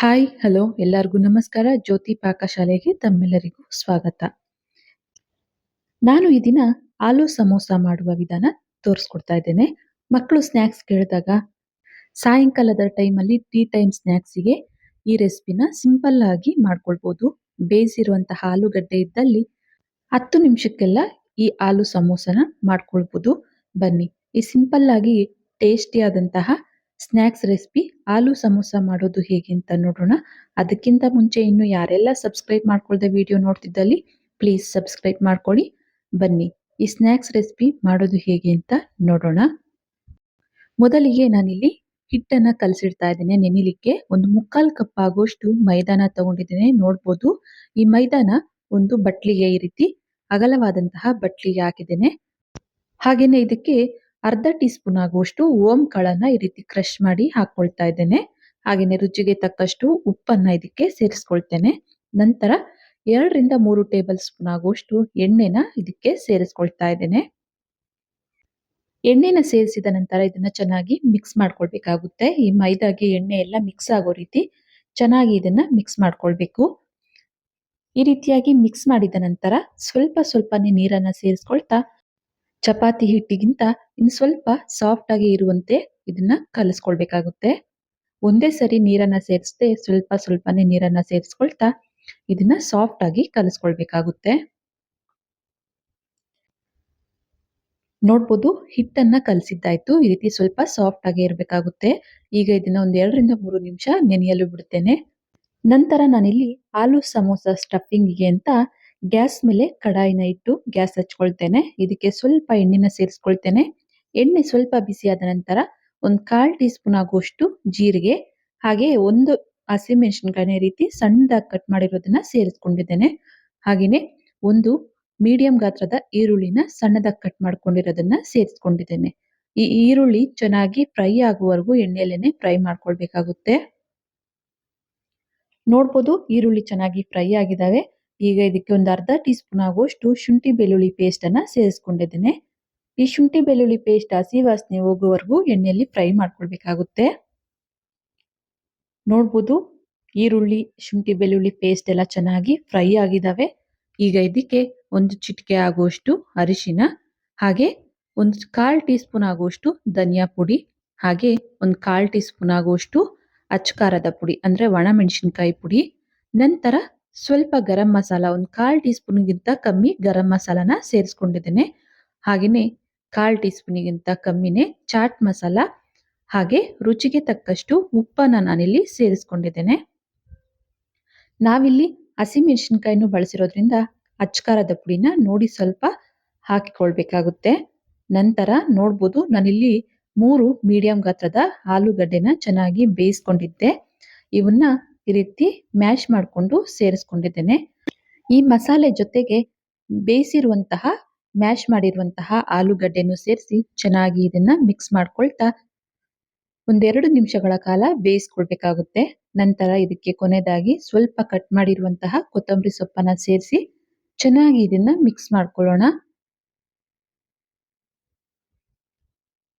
Hi, hello, ಎಲ್ಲರಿಗೂ ನಮಸ್ಕಾರ. ಜ್ಯೋತಿ ಪಾಕಶಾಲೆಗೆ ತಮ್ಮೆಲ್ಲರಿಗೂ ಸ್ವಾಗತ. ನಾನು ಈ ದಿನ ಆಲೂ ಸಮೋಸ ಮಾಡುವ ವಿಧಾನ ತೋರಿಸ್ಕೊಡ್ತಾ ಇದ್ದೇನೆ. ಮಕ್ಕಳು ಸ್ನ್ಯಾಕ್ಸ್ ಕೇಳಿದಾಗ ಸಾಯಂಕಾಲದ ಟೈಮಲ್ಲಿ ಟೀ ಟೈಮ್ ಸ್ನ್ಯಾಕ್ಸಿಗೆ ಈ ರೆಸಿಪಿನ ಸಿಂಪಲ್ ಆಗಿ ಮಾಡ್ಕೊಳ್ಬೋದು. ಬೇಯಿಸಿರುವಂತಹ ಆಲೂಗಡ್ಡೆ ಇದ್ದಲ್ಲಿ ಹತ್ತು ನಿಮಿಷಕ್ಕೆಲ್ಲ ಈ ಆಲೂ ಸಮೋಸನ ಮಾಡ್ಕೊಳ್ಬೋದು. ಬನ್ನಿ, ಈ ಸಿಂಪಲ್ ಆಗಿ ಟೇಸ್ಟಿ ಆದಂತಹ ಸ್ನ್ಯಾಕ್ಸ್ ರೆಸಿಪಿ, ಆಲೂ ಸಮೋಸ ಮಾಡೋದು ಹೇಗೆ ಅಂತ ನೋಡೋಣ. ಅದಕ್ಕಿಂತ ಮುಂಚೆ ಇನ್ನು ಯಾರೆಲ್ಲ ಸಬ್ಸ್ಕ್ರೈಬ್ ಮಾಡ್ಕೊಳ್ದೆ ವಿಡಿಯೋ ನೋಡ್ತಿದ್ದಲ್ಲಿ, ಪ್ಲೀಸ್ ಸಬ್ಸ್ಕ್ರೈಬ್ ಮಾಡ್ಕೊಳ್ಳಿ. ಬನ್ನಿ, ಈ ಸ್ನ್ಯಾಕ್ಸ್ ರೆಸಿಪಿ ಮಾಡೋದು ಹೇಗೆ ಅಂತ ನೋಡೋಣ. ಮೊದಲಿಗೆ ನಾನಿಲ್ಲಿ ಹಿಟ್ಟನ್ನ ಕಲಸಿಡ್ತಾ ಇದ್ದೇನೆ ನೆನಿಲಿಕ್ಕೆ. ಒಂದು ಮುಕ್ಕಾಲು ಕಪ್ ಆಗುವಷ್ಟು ಮೈದಾನ ತಗೊಂಡಿದ್ದೇನೆ, ನೋಡ್ಬೋದು. ಈ ಮೈದಾನ ಒಂದು ಬಟ್ಲಿಗೆ ಈ ರೀತಿ ಅಗಲವಾದಂತಹ ಬಟ್ಲಿಗೆ ಹಾಕಿದ್ದೇನೆ. ಹಾಗೇನೆ ಇದಕ್ಕೆ ಅರ್ಧ ಟೀ ಸ್ಪೂನ್ ಆಗುವಷ್ಟು ಓಂ ಕಾಳನ್ನ ಈ ರೀತಿ ಕ್ರಷ್ ಮಾಡಿ ಹಾಕೊಳ್ತಾ ಇದ್ದೇನೆ. ಹಾಗೇನೆ ರುಚಿಗೆ ತಕ್ಕಷ್ಟು ಉಪ್ಪನ್ನ ಇದಕ್ಕೆ ಸೇರಿಸ್ಕೊಳ್ತೇನೆ. ನಂತರ ಎರಡರಿಂದ ಮೂರು ಟೇಬಲ್ ಸ್ಪೂನ್ ಆಗುವಷ್ಟು ಎಣ್ಣೆನ ಇದಕ್ಕೆ ಸೇರಿಸ್ಕೊಳ್ತಾ ಇದ್ದೇನೆ. ಎಣ್ಣೆನ ಸೇರಿಸಿದ ನಂತರ ಇದನ್ನ ಚೆನ್ನಾಗಿ ಮಿಕ್ಸ್ ಮಾಡ್ಕೊಳ್ಬೇಕಾಗುತ್ತೆ. ಈ ಮೈದಾಗೆ ಎಣ್ಣೆ ಎಲ್ಲ ಮಿಕ್ಸ್ ಆಗೋ ರೀತಿ ಚೆನ್ನಾಗಿ ಇದನ್ನ ಮಿಕ್ಸ್ ಮಾಡ್ಕೊಳ್ಬೇಕು. ಈ ರೀತಿಯಾಗಿ ಮಿಕ್ಸ್ ಮಾಡಿದ ನಂತರ ಸ್ವಲ್ಪ ಸ್ವಲ್ಪನೇ ನೀರನ್ನ ಸೇರಿಸ್ಕೊಳ್ತಾ, ಚಪಾತಿ ಹಿಟ್ಟಿಗಿಂತ ಇನ್ನು ಸ್ವಲ್ಪ ಸಾಫ್ಟ್ ಆಗಿ ಇರುವಂತೆ ಇದನ್ನ ಕಲಿಸ್ಕೊಳ್ಬೇಕಾಗುತ್ತೆ. ಒಂದೇ ಸರಿ ನೀರನ್ನ ಸೇರಿಸದೆ ಸ್ವಲ್ಪ ಸ್ವಲ್ಪನೇ ನೀರನ್ನ ಸೇರಿಸ್ಕೊಳ್ತಾ ಇದನ್ನ ಸಾಫ್ಟ್ ಆಗಿ ಕಲಿಸ್ಕೊಳ್ಬೇಕಾಗುತ್ತೆ. ನೋಡ್ಬೋದು ಹಿಟ್ಟನ್ನ ಕಲಸಿದ್ದಾಯ್ತು. ಈ ರೀತಿ ಸ್ವಲ್ಪ ಸಾಫ್ಟ್ ಆಗಿ ಇರಬೇಕಾಗುತ್ತೆ. ಈಗ ಇದನ್ನ ಒಂದ್ ಎರಡರಿಂದ ಮೂರು ನಿಮಿಷ ನೆನೆಯಲು ಬಿಡುತ್ತೇನೆ ನಂತರ ನಾನಿಲ್ಲಿ ಆಲೂ ಸಮೋಸ ಸ್ಟಫಿಂಗಿಗೆ ಅಂತ ಗ್ಯಾಸ್ ಮೇಲೆ ಕಡಾಯಿನ ಇಟ್ಟು ಗ್ಯಾಸ್ ಹಚ್ಕೊಳ್ತೇನೆ. ಇದಕ್ಕೆ ಸ್ವಲ್ಪ ಎಣ್ಣೆನ ಸೇರಿಸ್ಕೊಳ್ತೇನೆ. ಎಣ್ಣೆ ಸ್ವಲ್ಪ ಬಿಸಿಯಾದ ನಂತರ ಒಂದು ಕಾಲು ಟೀ ಸ್ಪೂನ್ ಆಗುವಷ್ಟು ಜೀರಿಗೆ, ಹಾಗೆ ಒಂದು ಹಸಿಮೆಣಸಿನಕಾಯಿನ ರೀತಿ ಸಣ್ಣದಾಗಿ ಕಟ್ ಮಾಡಿರೋದನ್ನ ಸೇರಿಸ್ಕೊಂಡಿದ್ದೇನೆ. ಹಾಗೆಯೇ ಒಂದು ಮೀಡಿಯಂ ಗಾತ್ರದ ಈರುಳ್ಳಿನ ಸಣ್ಣದಾಗಿ ಕಟ್ ಮಾಡ್ಕೊಂಡಿರೋದನ್ನ ಸೇರಿಸ್ಕೊಂಡಿದ್ದೇನೆ. ಈ ಈರುಳ್ಳಿ ಚೆನ್ನಾಗಿ ಫ್ರೈ ಆಗುವವರೆಗೂ ಎಣ್ಣೆಯಲ್ಲೇನೆ ಫ್ರೈ ಮಾಡ್ಕೊಳ್ಬೇಕಾಗುತ್ತೆ. ನೋಡ್ಬೋದು ಈರುಳ್ಳಿ ಚೆನ್ನಾಗಿ ಫ್ರೈ ಆಗಿದಾವೆ ಈಗ ಇದಕ್ಕೆ ಒಂದು ಅರ್ಧ ಟೀ ಸ್ಪೂನ್ ಆಗುವಷ್ಟು ಶುಂಠಿ ಬೆಳ್ಳುಳ್ಳಿ ಪೇಸ್ಟನ್ನು ಸೇರಿಸ್ಕೊಂಡಿದ್ದೇನೆ. ಈ ಶುಂಠಿ ಬೆಳ್ಳುಳ್ಳಿ ಪೇಸ್ಟ್ ಹಸಿ ವಾಸನೆ ಹೋಗುವವರೆಗೂ ಎಣ್ಣೆಯಲ್ಲಿ ಫ್ರೈ ಮಾಡ್ಕೊಳ್ಬೇಕಾಗುತ್ತೆ. ನೋಡ್ಬೋದು ಈರುಳ್ಳಿ, ಶುಂಠಿ ಬೆಳ್ಳುಳ್ಳಿ ಪೇಸ್ಟ್ ಎಲ್ಲ ಚೆನ್ನಾಗಿ ಫ್ರೈ ಆಗಿದ್ದಾವೆ ಈಗ ಇದಕ್ಕೆ ಒಂದು ಚಿಟಿಕೆ ಆಗುವಷ್ಟು ಅರಿಶಿನ, ಹಾಗೆ ಒಂದು ಕಾಲು ಟೀ ಸ್ಪೂನ್ ಆಗುವಷ್ಟು ಧನಿಯಾ ಪುಡಿ, ಹಾಗೆ ಒಂದು ಕಾಲು ಟೀ ಸ್ಪೂನ್ ಆಗುವಷ್ಟು ಅಚ್ಕಾರದ ಪುಡಿ, ಅಂದ್ರೆ ಒಣ ಮೆಣಸಿನಕಾಯಿ ಪುಡಿ. ನಂತರ ಸ್ವಲ್ಪ ಗರಂ ಮಸಾಲ, ಒಂದು ಕಾಲು ಟೀ ಸ್ಪೂನ್ಗಿಂತ ಕಮ್ಮಿ ಗರಂ ಮಸಾಲಾನ ಸೇರಿಸ್ಕೊಂಡಿದ್ದೇನೆ. ಹಾಗೆಯೇ ಕಾಲ್ ಟೀ ಸ್ಪೂನಿಗಿಂತ ಕಮ್ಮಿನೇ ಚಾಟ್ ಮಸಾಲ ಹಾಗೆ ರುಚಿಗೆ ತಕ್ಕಷ್ಟು ಉಪ್ಪನ್ನ ನಾನಿಲ್ಲಿ ಸೇರಿಸ್ಕೊಂಡಿದ್ದೇನೆ. ನಾವಿಲ್ಲಿ ಹಸಿಮೆಣಸಿನ್ಕಾಯಿನೂ ಬಳಸಿರೋದ್ರಿಂದ ಅಚ್ಕಾರದ ಪುಡಿನ ನೋಡಿ ಸ್ವಲ್ಪ ಹಾಕಿಕೊಳ್ಬೇಕಾಗುತ್ತೆ. ನಂತರ ನೋಡ್ಬೋದು ನಾನಿಲ್ಲಿ ಮೂರು ಮೀಡಿಯಂ ಗಾತ್ರದ ಆಲೂಗಡ್ಡೆನ ಚೆನ್ನಾಗಿ ಬೇಯಿಸ್ಕೊಂಡಿದ್ದೆ. ಇವನ್ನ ಈ ರೀತಿ ಮ್ಯಾಶ್ ಮಾಡಿಕೊಂಡು ಸೇರಿಸ್ಕೊಂಡಿದ್ದೇನೆ. ಈ ಮಸಾಲೆ ಜೊತೆಗೆ ಬೇಯಿಸಿರುವಂತಹ ಮ್ಯಾಶ್ ಮಾಡಿರುವಂತಹ ಆಲೂಗಡ್ಡೆನು ಸೇರಿಸಿ ಚೆನ್ನಾಗಿ ಇದನ್ನ ಮಿಕ್ಸ್ ಮಾಡ್ಕೊಳ್ತಾ ಒಂದೆರಡು ನಿಮಿಷಗಳ ಕಾಲ ಬೇಯಿಸ್ಕೊಳ್ಬೇಕಾಗುತ್ತೆ. ನಂತರ ಇದಕ್ಕೆ ಕೊನೆಯದಾಗಿ ಸ್ವಲ್ಪ ಕಟ್ ಮಾಡಿರುವಂತಹ ಕೊತ್ತಂಬರಿ ಸೊಪ್ಪನ್ನ ಸೇರಿಸಿ ಚೆನ್ನಾಗಿ ಇದನ್ನ ಮಿಕ್ಸ್ ಮಾಡ್ಕೊಳ್ಳೋಣ.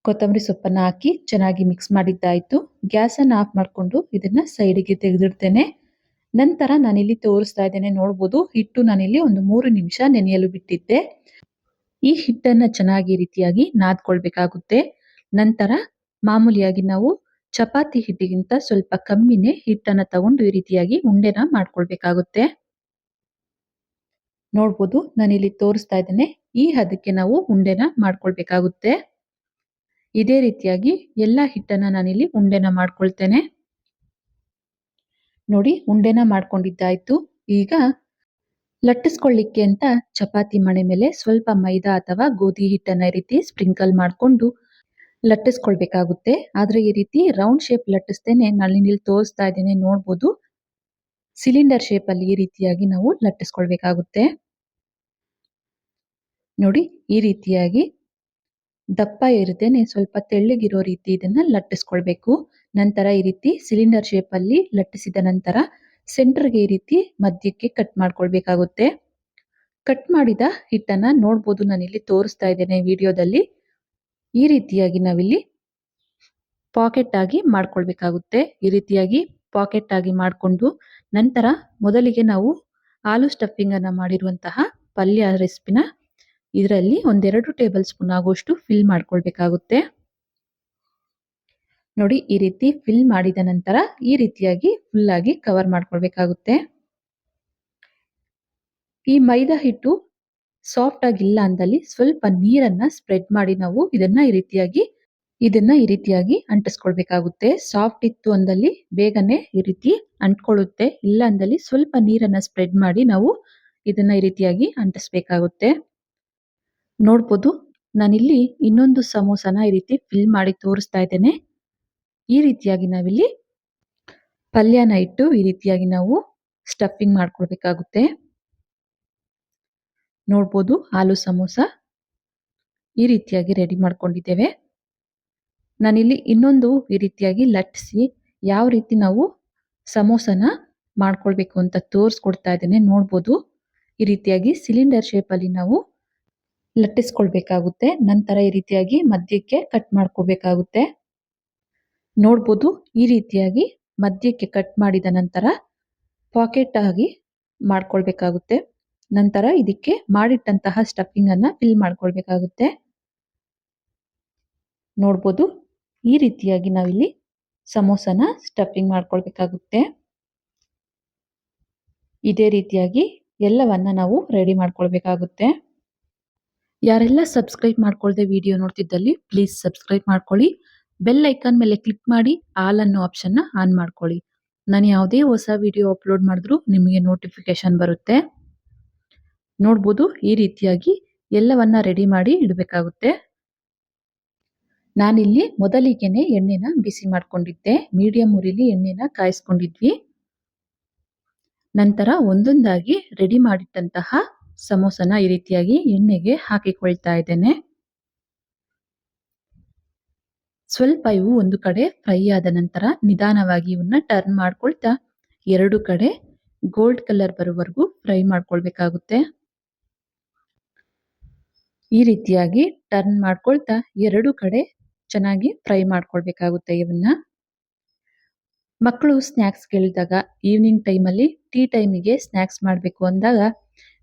ಕೊತ್ತಂಬರಿ ಸೊಪ್ಪನ್ನ ಹಾಕಿ ಚೆನ್ನಾಗಿ ಮಿಕ್ಸ್ ಮಾಡಿದ್ದಾಯ್ತು. ಗ್ಯಾಸನ್ನು ಆಫ್ ಮಾಡಿಕೊಂಡು ಇದನ್ನ ಸೈಡಿಗೆ ತೆಗೆದಿಡ್ತೇನೆ. ನಂತರ ನಾನಿಲ್ಲಿ ತೋರಿಸ್ತಾ ಇದ್ದೇನೆ ನೋಡ್ಬೋದು. ಹಿಟ್ಟು ನಾನಿಲ್ಲಿ ಒಂದು ಮೂರು ನಿಮಿಷ ನೆನೆಯಲು ಬಿಟ್ಟಿದ್ದೆ. ಈ ಹಿಟ್ಟನ್ನ ಚೆನ್ನಾಗಿ ರೀತಿಯಾಗಿ ನಾದ್ಕೊಳ್ಬೇಕಾಗುತ್ತೆ. ನಂತರ ಮಾಮೂಲಿಯಾಗಿ ನಾವು ಚಪಾತಿ ಹಿಟ್ಟಿಗಿಂತ ಸ್ವಲ್ಪ ಕಮ್ಮಿನೇ ಹಿಟ್ಟನ್ನ ತಗೊಂಡು ಈ ರೀತಿಯಾಗಿ ಉಂಡೆನ ಮಾಡ್ಕೊಳ್ಬೇಕಾಗುತ್ತೆ. ನೋಡ್ಬೋದು ನಾನಿಲ್ಲಿ ತೋರಿಸ್ತಾ ಇದ್ದೇನೆ. ಈ ಹದಕ್ಕೆ ನಾವು ಉಂಡೆನ ಮಾಡ್ಕೊಳ್ಬೇಕಾಗುತ್ತೆ. ಇದೇ ರೀತಿಯಾಗಿ ಎಲ್ಲ ಹಿಟ್ಟನ್ನ ನಾನಿಲ್ಲಿ ಉಂಡೆನ ಮಾಡ್ಕೊಳ್ತೇನೆ. ನೋಡಿ ಉಂಡೆನ ಮಾಡ್ಕೊಂಡಿದ್ದಾಯ್ತು. ಈಗ ಲಟ್ಟಿಸ್ಕೊಳ್ಳಿಕ್ಕೆ ಅಂತ ಚಪಾತಿ ಮಣೆ ಮೇಲೆ ಸ್ವಲ್ಪ ಮೈದಾ ಅಥವಾ ಗೋಧಿ ಹಿಟ್ಟನ್ನ ರೀತಿ ಸ್ಪ್ರಿಂಕಲ್ ಮಾಡಿಕೊಂಡು ಲಟ್ಟಿಸ್ಕೊಳ್ಬೇಕಾಗುತ್ತೆ. ಆದ್ರೆ ಈ ರೀತಿ ರೌಂಡ್ ಶೇಪ್ ಲಟ್ಟಿಸ್ತೇನೆ. ನಲ್ಲಿ ಇಲ್ಲಿ ತೋರಿಸ್ತಾ ಇದ್ದೇನೆ, ನೋಡ್ಬೋದು. ಸಿಲಿಂಡರ್ ಶೇಪ್ ಅಲ್ಲಿ ಈ ರೀತಿಯಾಗಿ ನಾವು ಲಟ್ಟಿಸ್ಕೊಳ್ಬೇಕಾಗುತ್ತೆ. ನೋಡಿ, ಈ ರೀತಿಯಾಗಿ ದಪ್ಪ ಇರದೇನೆ ಸ್ವಲ್ಪ ತೆಳ್ಳಗಿರೋ ರೀತಿ ಇದನ್ನ ಲಟ್ಟಿಸ್ಕೊಳ್ಬೇಕು. ನಂತರ ಈ ರೀತಿ ಸಿಲಿಂಡರ್ ಶೇಪ್ ಅಲ್ಲಿ ಲಟ್ಟಿಸಿದ ನಂತರ ಸೆಂಟರ್ಗೆ ಈ ರೀತಿ ಮಧ್ಯಕ್ಕೆ ಕಟ್ ಮಾಡ್ಕೊಳ್ಬೇಕಾಗುತ್ತೆ. ಕಟ್ ಮಾಡಿದ ಹಿಟ್ಟನ್ನ ನೋಡ್ಬೋದು ನಾನಿಲ್ಲಿ ತೋರಿಸ್ತಾ ಇದ್ದೇನೆ ವಿಡಿಯೋದಲ್ಲಿ. ಈ ರೀತಿಯಾಗಿ ನಾವಿಲ್ಲಿ ಪಾಕೆಟ್ ಆಗಿ ಮಾಡ್ಕೊಳ್ಬೇಕಾಗುತ್ತೆ. ಈ ರೀತಿಯಾಗಿ ಪಾಕೆಟ್ ಆಗಿ ಮಾಡಿಕೊಂಡು ನಂತರ ಮೊದಲಿಗೆ ನಾವು ಆಲೂ ಸ್ಟಫಿಂಗ್ ಅನ್ನ ಮಾಡಿರುವಂತಹ ಪಲ್ಯ ರೆಸಿಪಿನ ಇದರಲ್ಲಿ ಒಂದೆರಡು ಟೇಬಲ್ ಸ್ಪೂನ್ ಆಗುವಷ್ಟು ಫಿಲ್ ಮಾಡ್ಕೊಳ್ಬೇಕಾಗುತ್ತೆ. ನೋಡಿ ಈ ರೀತಿ ಫಿಲ್ ಮಾಡಿದ ನಂತರ ಈ ರೀತಿಯಾಗಿ ಫುಲ್ ಆಗಿ ಕವರ್ ಮಾಡ್ಕೊಳ್ಬೇಕಾಗುತ್ತೆ. ಈ ಮೈದಾ ಹಿಟ್ಟು ಸಾಫ್ಟ್ ಆಗಿಲ್ಲ ಅಂದಲ್ಲಿ ಸ್ವಲ್ಪ ನೀರನ್ನ ಸ್ಪ್ರೆಡ್ ಮಾಡಿ ನಾವು ಇದನ್ನ ಈ ರೀತಿಯಾಗಿ, ಇದನ್ನ ಈ ರೀತಿಯಾಗಿ ಅಂಟಿಸ್ಕೊಳ್ಬೇಕಾಗುತ್ತೆ. ಸಾಫ್ಟ್ ಇತ್ತು ಅಂದಲ್ಲಿ ಬೇಗನೆ ಈ ರೀತಿ ಅಂಟ್ಕೊಳ್ಳುತ್ತೆ. ಇಲ್ಲ ಅಂದಲ್ಲಿ ಸ್ವಲ್ಪ ನೀರನ್ನ ಸ್ಪ್ರೆಡ್ ಮಾಡಿ ನಾವು ಇದನ್ನ ಈ ರೀತಿಯಾಗಿ ಅಂಟಿಸ್ಬೇಕಾಗುತ್ತೆ. ನೋಡ್ಬೋದು, ನಾನಿಲ್ಲಿ ಇನ್ನೊಂದು ಸಮೋಸನ ಈ ರೀತಿ ಫಿಲ್ ಮಾಡಿ ತೋರಿಸ್ತಾ ಇದ್ದೇನೆ. ಈ ರೀತಿಯಾಗಿ ನಾವಿಲ್ಲಿ ಪಲ್ಯನ ಇಟ್ಟು ಈ ರೀತಿಯಾಗಿ ನಾವು ಸ್ಟಫಿಂಗ್ ಮಾಡ್ಕೊಳ್ಬೇಕಾಗುತ್ತೆ ನೋಡ್ಬೋದು ಹಾಲು ಸಮೋಸ ಈ ರೀತಿಯಾಗಿ ರೆಡಿ ಮಾಡ್ಕೊಂಡಿದ್ದೇವೆ. ನಾನಿಲ್ಲಿ ಇನ್ನೊಂದು ಈ ರೀತಿಯಾಗಿ ಲಟ್ಟಿಸಿ ಯಾವ ರೀತಿ ನಾವು ಸಮೋಸನ ಮಾಡ್ಕೊಳ್ಬೇಕು ಅಂತ ತೋರಿಸ್ಕೊಡ್ತಾ ಇದ್ದೇನೆ. ನೋಡ್ಬೋದು ಈ ರೀತಿಯಾಗಿ ಸಿಲಿಂಡರ್ ಶೇಪಲ್ಲಿ ನಾವು ಲಟ್ಟಿಸ್ಕೊಳ್ಬೇಕಾಗುತ್ತೆ. ನಂತರ ಈ ರೀತಿಯಾಗಿ ಮಧ್ಯಕ್ಕೆ ಕಟ್ ಮಾಡ್ಕೋಬೇಕಾಗುತ್ತೆ ನೋಡ್ಬೋದು. ಈ ರೀತಿಯಾಗಿ ಮಧ್ಯಕ್ಕೆ ಕಟ್ ಮಾಡಿದ ನಂತರ ಪಾಕೆಟ್ ಆಗಿ ಮಾಡ್ಕೊಳ್ಬೇಕಾಗುತ್ತೆ. ನಂತರ ಇದಕ್ಕೆ ಮಾಡಿಟ್ಟಂತಹ ಸ್ಟಫಿಂಗ್ ಅನ್ನ ಫಿಲ್ ಮಾಡ್ಕೊಳ್ಬೇಕಾಗುತ್ತೆ. ನೋಡ್ಬೋದು. ಈ ರೀತಿಯಾಗಿ ನಾವಿಲ್ಲಿ ಸಮೋಸನ ಸ್ಟಫಿಂಗ್ ಮಾಡ್ಕೊಳ್ಬೇಕಾಗುತ್ತೆ. ಇದೇ ರೀತಿಯಾಗಿ ಎಲ್ಲವನ್ನ ನಾವು ರೆಡಿ ಮಾಡ್ಕೊಳ್ಬೇಕಾಗುತ್ತೆ. ಯಾರೆಲ್ಲ ಸಬ್ಸ್ಕ್ರೈಬ್ ಮಾಡ್ಕೊಳ್ದೆ ವಿಡಿಯೋ ನೋಡ್ತಿದ್ದಲ್ಲಿ ಪ್ಲೀಸ್ ಸಬ್ಸ್ಕ್ರೈಬ್ ಮಾಡ್ಕೊಳ್ಳಿ. ಬೆಲ್ ಐಕಾನ್ ಮೇಲೆ ಕ್ಲಿಕ್ ಮಾಡಿ ಆಲ್ ಅನ್ನೋ ಆಪ್ಷನ್ನ ಆನ್ ಮಾಡ್ಕೊಳ್ಳಿ. ನಾನು ಯಾವುದೇ ಹೊಸ ವಿಡಿಯೋ ಅಪ್ಲೋಡ್ ಮಾಡಿದ್ರು ನಿಮಗೆ ನೋಟಿಫಿಕೇಶನ್ ಬರುತ್ತೆ. ನೋಡ್ಬೋದು ಈ ರೀತಿಯಾಗಿ ಎಲ್ಲವನ್ನ ರೆಡಿ ಮಾಡಿ ಇಡಬೇಕಾಗುತ್ತೆ. ನಾನಿಲ್ಲಿ ಮೊದಲಿಗೆನೆ ಎಣ್ಣೆನ ಬಿಸಿ ಮಾಡ್ಕೊಂಡಿದ್ದೆ. ಮೀಡಿಯಂ ಉರಿಲಿ ಎಣ್ಣೆನ ಕಾಯಿಸ್ಕೊಂಡಿದ್ವಿ. ನಂತರ ಒಂದೊಂದಾಗಿ ರೆಡಿ ಮಾಡಿಟ್ಟಂತಹ ಸಮೋಸನ ಈ ರೀತಿಯಾಗಿ ಎಣ್ಣೆಗೆ ಹಾಕಿಕೊಳ್ತಾ ಇದ್ದೇನೆ. ಸ್ವಲ್ಪ ಇವು ಒಂದು ಕಡೆ ಫ್ರೈ ಆದ ನಂತರ ನಿಧಾನವಾಗಿ ಇವನ್ನ ಟರ್ನ್ ಮಾಡ್ಕೊಳ್ತಾ ಎರಡು ಕಡೆ ಗೋಲ್ಡ್ ಕಲರ್ ಬರುವವರೆಗೂ ಫ್ರೈ ಮಾಡ್ಕೊಳ್ಬೇಕಾಗುತ್ತೆ. ಈ ರೀತಿಯಾಗಿ ಟರ್ನ್ ಮಾಡ್ಕೊಳ್ತಾ ಎರಡು ಕಡೆ ಚೆನ್ನಾಗಿ ಫ್ರೈ ಮಾಡ್ಕೊಳ್ಬೇಕಾಗುತ್ತೆ ಇವನ್ನ. ಮಕ್ಕಳು ಸ್ನ್ಯಾಕ್ಸ್ ಕೇಳಿದಾಗ ಈವ್ನಿಂಗ್ ಟೈಮಲ್ಲಿ ಟೀ ಟೈಮಿಗೆ ಸ್ನ್ಯಾಕ್ಸ್ ಮಾಡಬೇಕು ಅಂದಾಗ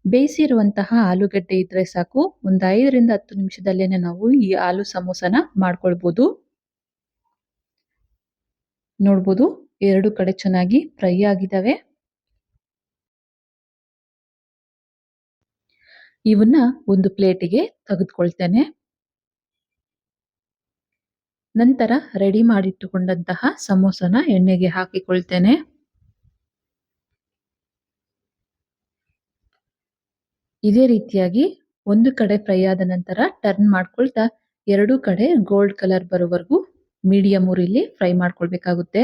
ಬೇಯಿಸಿರುವಂತಹ ಆಲೂಗಡ್ಡೆ ಇದ್ರೆ ಸಾಕು. ಒಂದು ಐದರಿಂದ ಹತ್ತು ನಿಮಿಷದಲ್ಲೇನೆ ನಾವು ಈ ಆಲೂ ಸಮೋಸನ ಮಾಡ್ಕೊಳ್ಬೋದು. ನೋಡ್ಬೋದು. ಎರಡು ಕಡೆ ಚೆನ್ನಾಗಿ ಫ್ರೈ ಆಗಿದ್ದಾವೆ ಇವನ್ನ ಒಂದು ಪ್ಲೇಟಿಗೆ ತೆಗೆದುಕೊಳ್ತೇನೆ. ನಂತರ ರೆಡಿ ಮಾಡಿಟ್ಟುಕೊಂಡಂತಹ ಸಮೋಸನ ಎಣ್ಣೆಗೆ ಹಾಕಿಕೊಳ್ತೇನೆ. ಇದೇ ರೀತಿಯಾಗಿ ಒಂದು ಕಡೆ ಫ್ರೈ ಆದ ನಂತರ ಟರ್ನ್ ಮಾಡ್ಕೊಳ್ತಾ ಎರಡು ಕಡೆ ಗೋಲ್ಡ್ ಕಲರ್ ಬರೋವರೆಗೂ ಮೀಡಿಯಂ ಊರಿಲಿ ಫ್ರೈ ಮಾಡ್ಕೊಳ್ಬೇಕಾಗುತ್ತೆ.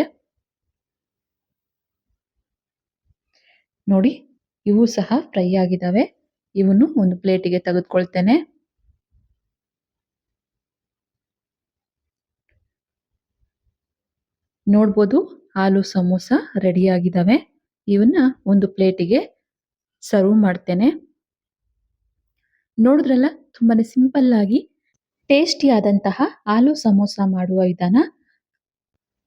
ನೋಡಿ, ಇವು ಸಹ ಫ್ರೈ ಆಗಿದ್ದಾವೆ ಇವನ್ನು ಒಂದು ಪ್ಲೇಟಿಗೆ ತೆಗೆದುಕೊಳ್ತೇನೆ. ನೋಡ್ಬೋದು ಆಲೂ ಸಮೋಸ ರೆಡಿ ಆಗಿದ್ದಾವೆ ಇವನ್ನ ಒಂದು ಪ್ಲೇಟಿಗೆ ಸರ್ವ್ ಮಾಡ್ತೇನೆ. ನೋಡಿದ್ರಲ್ಲ, ತುಂಬಾನೇ ಸಿಂಪಲ್ ಆಗಿ ಟೇಸ್ಟಿ ಆದಂತಹ ಆಲೂ ಸಮೋಸ ಮಾಡುವ ವಿಧಾನ.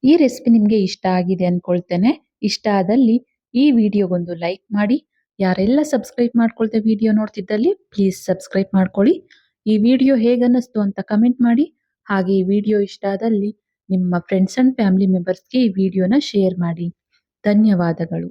ಈ ರೆಸಿಪಿ ನಿಮಗೆ ಇಷ್ಟ ಆಗಿದೆ ಅಂದ್ಕೊಳ್ತೇನೆ ಇಷ್ಟ ಆದಲ್ಲಿ ಈ ವಿಡಿಯೋಗೊಂದು ಲೈಕ್ ಮಾಡಿ. ಯಾರೆಲ್ಲ ಸಬ್ಸ್ಕ್ರೈಬ್ ಮಾಡ್ಕೊಳ್ತೇವೆ ವಿಡಿಯೋ ನೋಡ್ತಿದ್ದಲ್ಲಿ ಪ್ಲೀಸ್ ಸಬ್ಸ್ಕ್ರೈಬ್ ಮಾಡ್ಕೊಳ್ಳಿ. ಈ ವಿಡಿಯೋ ಹೇಗನ್ನಿಸ್ತು ಅಂತ ಕಮೆಂಟ್ ಮಾಡಿ. ಹಾಗೆ ಈ ವಿಡಿಯೋ ಇಷ್ಟ ಆದಲ್ಲಿ ನಿಮ್ಮ ಫ್ರೆಂಡ್ಸ್ ಅಂಡ್ ಫ್ಯಾಮಿಲಿ ಮೆಂಬರ್ಸ್ಗೆ ಈ ವಿಡಿಯೋನ ಶೇರ್ ಮಾಡಿ. ಧನ್ಯವಾದಗಳು.